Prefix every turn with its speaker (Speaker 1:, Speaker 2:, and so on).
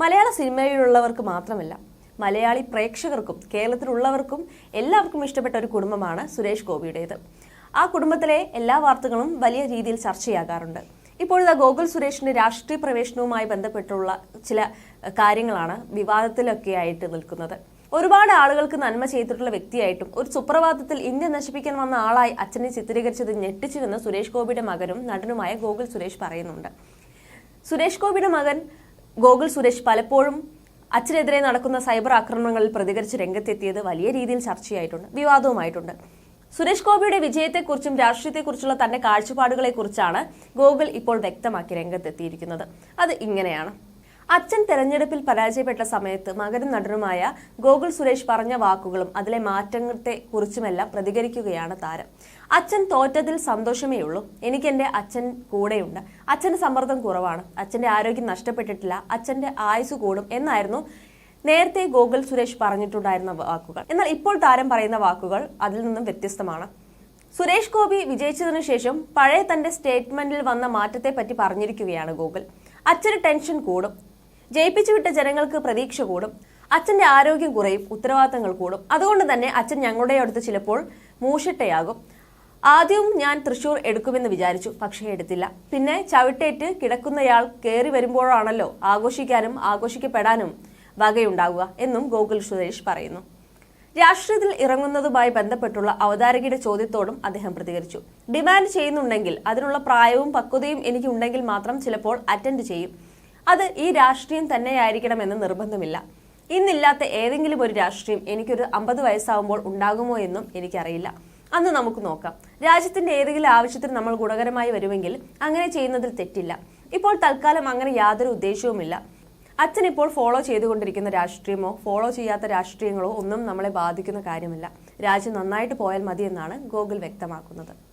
Speaker 1: മലയാള സിനിമയിലുള്ളവർക്ക് മാത്രമല്ല മലയാളി പ്രേക്ഷകർക്കും കേരളത്തിലുള്ളവർക്കും എല്ലാവർക്കും ഇഷ്ടപ്പെട്ട ഒരു കുടുംബമാണ് സുരേഷ് ഗോപിയുടേത്. ആ കുടുംബത്തിലെ എല്ലാ വാർത്തകളും വലിയ രീതിയിൽ ചർച്ചയാകാറുണ്ട്. ഇപ്പോഴത്തെ ഗോകുൽ സുരേഷിന്റെ രാഷ്ട്രീയ പ്രവേശനവുമായി ബന്ധപ്പെട്ടുള്ള ചില കാര്യങ്ങളാണ് വിവാദത്തിലൊക്കെ ആയിട്ട് നിൽക്കുന്നത്. ഒരുപാട് ആളുകൾക്ക് നന്മ ചെയ്തിട്ടുള്ള വ്യക്തിയായിട്ടും ഒരു സുപ്രഭാതത്തിൽ ഇന്ത്യ നശിപ്പിക്കാൻ വന്ന ആളായി അച്ഛനെ ചിത്രീകരിച്ചത് ഞെട്ടിച്ചുവെന്ന് സുരേഷ് ഗോപിയുടെ മകനും നടനുമായ ഗോകുൽ സുരേഷ് പറയുന്നുണ്ട്. സുരേഷ് ഗോപിയുടെ മകൻ ഗോകുൽ സുരേഷ് പലപ്പോഴും അച്ഛനെതിരെ നടക്കുന്ന സൈബർ ആക്രമണങ്ങളിൽ പ്രതികരിച്ച് രംഗത്തെത്തിയത് വലിയ രീതിയിൽ ചർച്ചയായിട്ടുണ്ട് വിവാദവുമായിട്ടുണ്ട്. സുരേഷ് ഗോപിയുടെ വിജയത്തെക്കുറിച്ചും രാഷ്ട്രീയത്തെക്കുറിച്ചുള്ള തന്റെ കാഴ്ചപ്പാടുകളെക്കുറിച്ചാണ് ഗോകുൽ ഇപ്പോൾ വ്യക്തമാക്കി രംഗത്തെത്തിയിരിക്കുന്നത്. അത് ഇങ്ങനെയാണ്. അച്ഛൻ തെരഞ്ഞെടുപ്പിൽ പരാജയപ്പെട്ട സമയത്ത് മകനും നടനുമായ ഗോകുൽ സുരേഷ് പറഞ്ഞ വാക്കുകളും അതിലെ മാറ്റത്തെ കുറിച്ചുമെല്ലാം പ്രതികരിക്കുകയാണ് താരം. അച്ഛൻ തോറ്റതിൽ സന്തോഷമേ ഉള്ളൂ. എനിക്ക് എന്റെ അച്ഛൻ കൂടെയുണ്ട്. അച്ഛന്റെ സമ്മർദ്ദം കുറവാണ്. അച്ഛന്റെ ആരോഗ്യം നഷ്ടപ്പെട്ടിട്ടില്ല. അച്ഛന്റെ ആയുസ് കൂടും എന്നായിരുന്നു നേരത്തെ ഗോകുൽ സുരേഷ് പറഞ്ഞിട്ടുണ്ടായിരുന്ന വാക്കുകൾ. എന്നാൽ ഇപ്പോൾ താരം പറയുന്ന വാക്കുകൾ അതിൽ നിന്നും വ്യത്യസ്തമാണ്. സുരേഷ് ഗോപി വിജയിച്ചതിനു ശേഷം പഴയ തന്റെ സ്റ്റേറ്റ്മെന്റിൽ വന്ന മാറ്റത്തെ പറ്റി പറഞ്ഞിരിക്കുകയാണ് ഗോകുൽ. അച്ഛന് ടെൻഷൻ കൂടും. ജയിപ്പിച്ചു വിട്ട ജനങ്ങൾക്ക് പ്രതീക്ഷ കൂടും അച്ഛന്റെ ആരോഗ്യം കുറയും ഉത്തരവാദിത്തങ്ങൾ കൂടും. അതുകൊണ്ട് തന്നെ അച്ഛൻ ഞങ്ങളുടെ അടുത്ത് ചിലപ്പോൾ മൂഷട്ടയാകും ആദ്യവും ഞാൻ തൃശൂർ എടുക്കുമെന്ന് വിചാരിച്ചു പക്ഷേ എടുത്തില്ല. പിന്നെ ചവിട്ടേറ്റ് കിടക്കുന്നയാൾ കയറി വരുമ്പോഴാണല്ലോ ആഘോഷിക്കാനും ആഘോഷിക്കപ്പെടാനും വകയുണ്ടാകുക എന്നും ഗോകുൽ സുരേഷ് പറയുന്നു. രാഷ്ട്രീയത്തിൽ ഇറങ്ങുന്നതുമായി ബന്ധപ്പെട്ടുള്ള അവതാരകയുടെ ചോദ്യത്തോടും അദ്ദേഹം പ്രതികരിച്ചു. ഡിമാൻഡ് ചെയ്യുന്നുണ്ടെങ്കിൽ അതിനുള്ള പ്രായവും പക്വതയും എനിക്കുണ്ടെങ്കിൽ മാത്രം ചിലപ്പോൾ അറ്റൻഡ് ചെയ്യും. അത് ഈ രാഷ്ട്രീയം തന്നെയായിരിക്കണമെന്ന് നിർബന്ധമില്ല. ഇന്നില്ലാത്ത ഏതെങ്കിലും ഒരു രാഷ്ട്രീയം എനിക്കൊരു അമ്പത് വയസ്സാവുമ്പോൾ ഉണ്ടാകുമോ എന്നും എനിക്കറിയില്ല. അന്ന് നമുക്ക് നോക്കാം. രാജ്യത്തിന്റെ ഏതെങ്കിലും ആവശ്യത്തിന് നമ്മൾ ഗുണകരമായി വരുമെങ്കിൽ അങ്ങനെ ചെയ്യുന്നതിൽ തെറ്റില്ല. ഇപ്പോൾ തൽക്കാലം അങ്ങനെ യാതൊരു ഉദ്ദേശവുമില്ല. അച്ഛൻ ഇപ്പോൾ ഫോളോ ചെയ്തുകൊണ്ടിരിക്കുന്ന രാഷ്ട്രീയമോ ഫോളോ ചെയ്യാത്ത രാഷ്ട്രീയങ്ങളോ ഒന്നും നമ്മളെ ബാധിക്കുന്ന കാര്യമല്ല. രാജ്യം നന്നായിട്ട് പോയാൽ മതിയെന്നാണ് ഗോകുൽ വ്യക്തമാക്കുന്നത്.